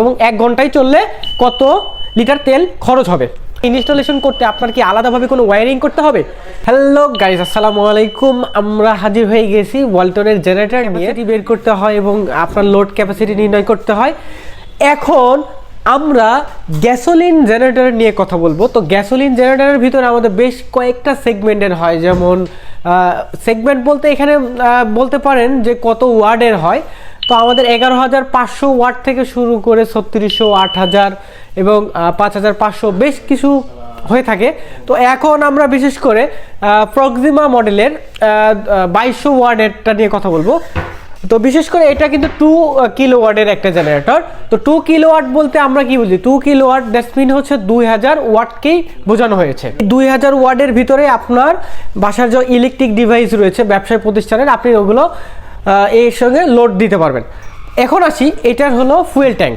এবং এক ঘন্টায় চললে কত লিটার তেল খরচ হবে? ইনস্টলেশন করতে আপনার কি আলাদাভাবে কোনো ওয়্যারিং করতে হবে? হ্যালো গাইজ আসসালামু আলাইকুম। আমরা হাজির হয়ে গেছি ওয়ালটনের জেনারেটর নিয়ে। বের করতে হয় এবং আপনার লোড ক্যাপাসিটি নির্ণয় করতে হয়। এখন আমরা গ্যাসোলিন জেনারেটর নিয়ে কথা বলব। তো গ্যাসোলিন জেনারেটরের ভিতরে আমাদের বেশ কয়েকটা সেগমেন্টের হয়। যেমন সেগমেন্ট বলতে এখানে বলতে পারেন যে কত ওয়ার্ডের হয়। তো আমাদের এগারো হাজার পাঁচশো ওয়াট থেকে শুরু করে ছত্রিশশো আট হাজার এবং পাঁচ হাজার পাঁচশো বেশ কিছু হয়ে থাকে। তো এখন আমরা বিশেষ করে প্রক্সিমা মডেলের বাইশশো ওয়ার্ডেরটা নিয়ে কথা বলব। তো বিশেষ করে এটা কিন্তু টু কিলো ওয়ার্ডের একটা জেনারেটর তো টু কিলো ওয়াট বলতে আমরা কি বুঝি? Two kilowatt that's mean হচ্ছে দুই হাজার ওয়াটকেই বোঝানো হয়েছে। দুই হাজার ওয়ার্ডের ভিতরে আপনার বাসার যে ইলেকট্রিক ডিভাইস রয়েছে, ব্যবসায় প্রতিষ্ঠানের, আপনি ওগুলো এর সঙ্গে লোড দিতে পারবেন। এখন আসি, এটার হলো ফুয়েল ট্যাঙ্ক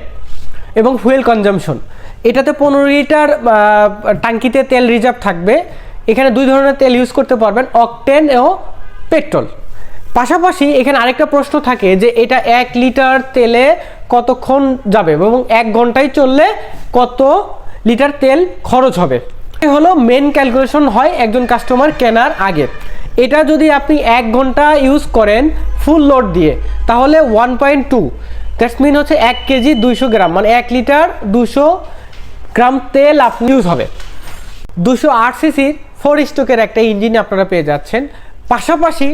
এবং ফুয়েল কনজামশন এটাতে পনেরো লিটার ট্যাঙ্কিতে তেল রিজার্ভ থাকবে। এখানে দুই ধরনের তেল ইউজ করতে পারবেন অকটেন ও পেট্রোল পাশাপাশি এখানে আরেকটা প্রশ্ন থাকে যে এটা এক লিটার তেলে কতক্ষণ যাবে এবং এক ঘন্টায় চললে কত লিটার তেল খরচ হবে? হলো মেন ক্যালকুলেশন হয় একজন কাস্টমার কেনার আগে। এটা যদি আপনি এক ঘণ্টা ইউজ করেন ফুল লোড দিয়ে, তাহলে ওয়ান পয়েন্ট টু দ্যাটস হচ্ছে এক কেজি দুইশো গ্রাম মানে এক লিটার দুশো গ্রাম তেল আপনি ইউজ হবে। দুশো আট সিসির ফোর স্টোকের একটা ইঞ্জিন আপনারা পেয়ে যাচ্ছেন। পাশাপাশি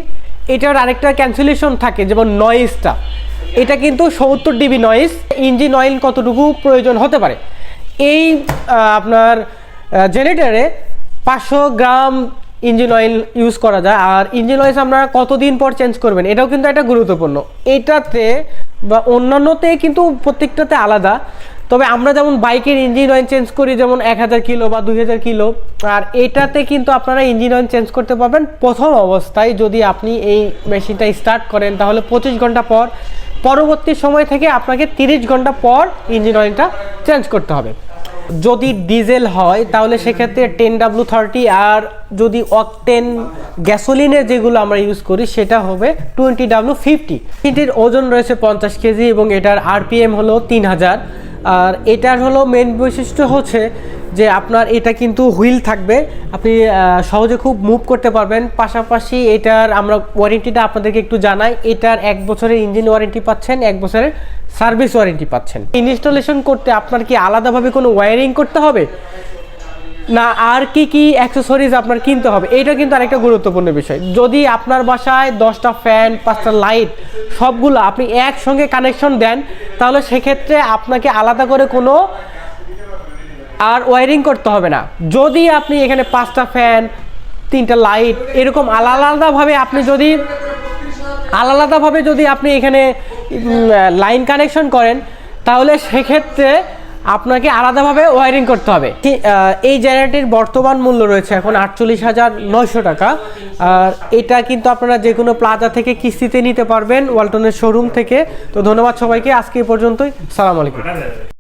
এটার আরেকটা ক্যান্সেলেশন থাকে, যেমন নয়েজটা এটা কিন্তু সত্তর ডিবি নয়েজ ইঞ্জিন অয়েল কতটুকু প্রয়োজন হতে পারে? এই আপনার জেনারেটারে পাঁচশো গ্রাম ইঞ্জিন অয়েল ইউজ করা যায়। আর ইঞ্জিন অয়েল আপনারা কতদিন পর চেঞ্জ করবেন, এটাও কিন্তু একটা গুরুত্বপূর্ণ। এটাতে বা অন্যান্যতে কিন্তু প্রত্যেকটাতে আলাদা। তবে আমরা যেমন বাইকের ইঞ্জিন অয়েল চেঞ্জ করি, যেমন এক হাজার কিলো বা দুই হাজার কিলো, আর এটাতে কিন্তু আপনারা ইঞ্জিন অয়েল চেঞ্জ করতে পারবেন। প্রথম অবস্থায় যদি আপনি এই মেশিনটা স্টার্ট করেন, তাহলে পঁচিশ ঘণ্টা পর, পরবর্তী সময় থেকে আপনাকে তিরিশ ঘণ্টা পর ইঞ্জিন অয়েলটা চেঞ্জ করতে হবে। যদি ডিজেল হয়, তাহলে সেক্ষেত্রে টেন ডাব্লু থার্টি আর যদি অকটেন গ্যাসোলিনের যেগুলো আমরা ইউজ করি, সেটা হবে টোয়েন্টি ডাব্লু ফিফটি এটির ওজন রয়েছে পঞ্চাশ কেজি এবং এটার আরপিএম হলো তিন হাজার। আর এটার হলো মেন বৈশিষ্ট্য হচ্ছে যে আপনার এটা কিন্তু হুইল থাকবে। আপনি সহজে খুব মুভ করতে পারবেন। পাশাপাশি এটার আমরা ওয়ারেন্টিটা আপনাদেরকে একটু জানাই। এটার এক বছরের ইঞ্জিন ওয়ারেন্টি পাচ্ছেন, এক বছরের সার্ভিস ওয়ারেন্টি পাচ্ছেন। ইনস্টলেশন করতে আপনার কি আলাদাভাবে কোনো ওয়্যারিং করতে হবে? না, আর কি কি অ্যাক্সেসরিজ আপনার কিনতে হবে? এটা কিন্তু আরেকটা গুরুত্বপূর্ণ বিষয়। যদি আপনার বাসায় দশটা ফ্যান, পাঁচটা লাইট, সবগুলো আপনি একসঙ্গে কানেকশন দেন, তাহলে সেক্ষেত্রে আপনাকে আলাদা করে কোনো আর ওয়্যারিং করতে হবে না। যদি আপনি এখানে পাঁচটা ফ্যান, তিনটা লাইট, এরকম আলাদা আলাদাভাবে আপনি যদি আলাদাভাবে যদি আপনি এখানে লাইন কানেকশন করেন, তাহলে সেক্ষেত্রে আপনাকে আলাদাভাবে ওয়ারিং করতে হবে। এই জেনারেটির বর্তমান মূল্য রয়েছে এখন আটচল্লিশ হাজার নয়শো টাকা। আর এটা কিন্তু আপনারা যে কোনো প্লাজা থেকে কিস্তিতে নিতে পারবেন ওয়ালটনের শোরুম থেকে। তো ধন্যবাদ সবাইকে, আজকে এই পর্যন্তই। সালাম আলাইকুম।